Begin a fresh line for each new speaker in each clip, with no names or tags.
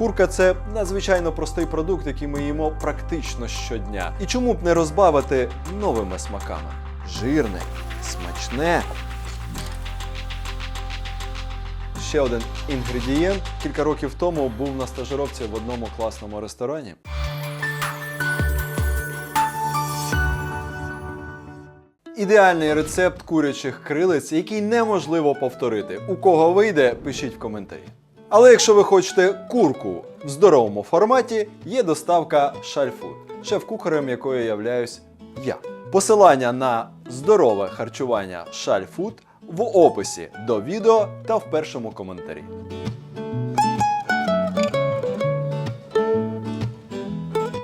Курка це надзвичайно простий продукт, який ми їмо практично щодня. І чому б не розбавити новими смаками? Жирне, смачне. Ще один інгредієнт. Кілька років тому був на стажировці в одному класному ресторані. Ідеальний рецепт курячих крилиць, який неможливо повторити. У кого вийде, пишіть в коментарі. Але якщо ви хочете курку в здоровому форматі, є доставка Шальфуд, шеф-кухарем якої являюсь я. Посилання на здорове харчування Шальфуд в описі до відео та в першому коментарі.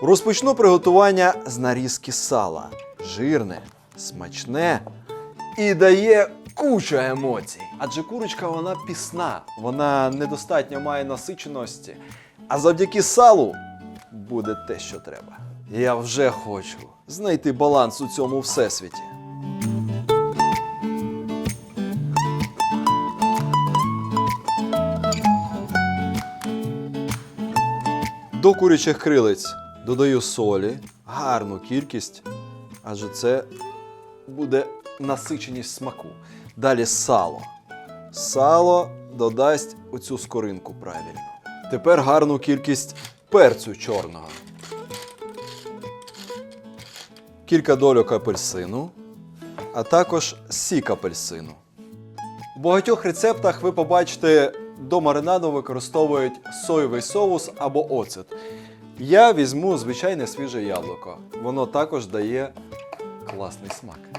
Розпочну приготування з нарізки сала. Жирне, смачне і дає кучу емоцій. Адже курочка вона пісна, вона недостатньо має насиченості. А завдяки салу буде те, що треба. Я вже хочу знайти баланс у цьому всесвіті. До курячих крилиць додаю солі, гарну кількість, адже це буде насиченість смаку. Далі сало. Сало додасть оцю скоринку правильно. Тепер гарну кількість перцю чорного. Кілька дольок апельсину, а також сік апельсину. В багатьох рецептах ви побачите, до маринаду використовують соєвий соус або оцет. Я візьму звичайне свіже яблуко. Воно також дає класний смак.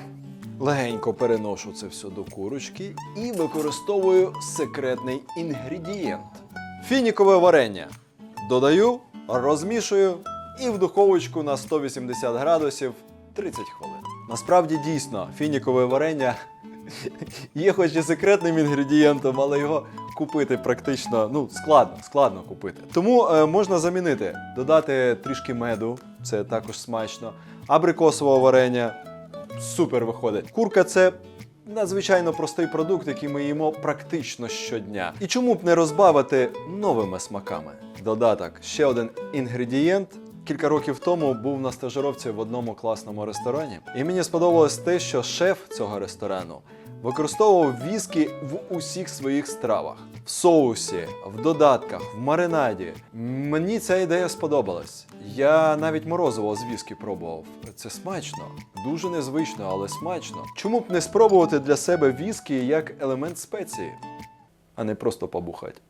Легенько переношу це все до курочки і використовую секретний інгредієнт. Фінікове варення. Додаю, розмішую і в духовочку на 180 градусів 30 хвилин. Насправді дійсно, фінікове варення є хоч і секретним інгредієнтом, але його купити практично ну, складно, складно купити. Тому е, можна замінити, додати трішки меду, це також смачно, абрикосового варення, супер виходить. Курка це надзвичайно простий продукт, який ми їмо практично щодня. І чому б не розбавити новими смаками? Додаток ще один інгредієнт. Кілька років тому був на стажировці в одному класному ресторані, і мені сподобалось те, що шеф цього ресторану використовував віскі в усіх своїх стравах, в соусі, в додатках, в маринаді. Мені ця ідея сподобалась. Я навіть морозиво з віскі пробував. Це смачно, дуже незвично, але смачно. Чому б не спробувати для себе віскі як елемент спеції, а не просто побухати?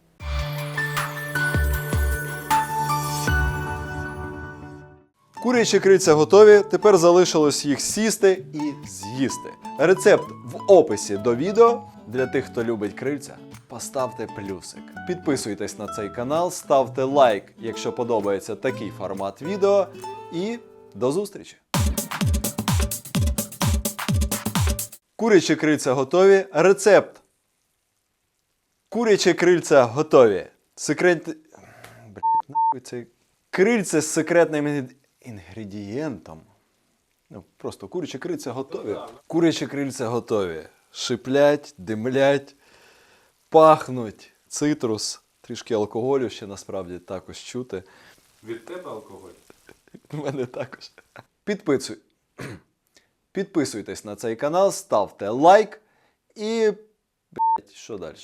Курячі крильця готові. Тепер залишилось їх сісти і з'їсти. Рецепт в описі до відео. Для тих, хто любить крильця, поставте плюсик. Підписуйтесь на цей канал, ставте лайк, якщо подобається такий формат відео. І до зустрічі! Курячі крильця готові. Рецепт. Курячі крильця готові. Секрет. Блять, нахуй цей крильце з секретним інгредієнтом. Ну, просто курячі крильця готові. Курячі крильця готові. Шиплять, димлять, пахнуть. Цитрус, трішки алкоголю ще насправді також чути.
Від тебе алкоголь?
У мене також. Підписуй. Підписуйтесь на цей канал, ставте лайк і. Блять, що далі?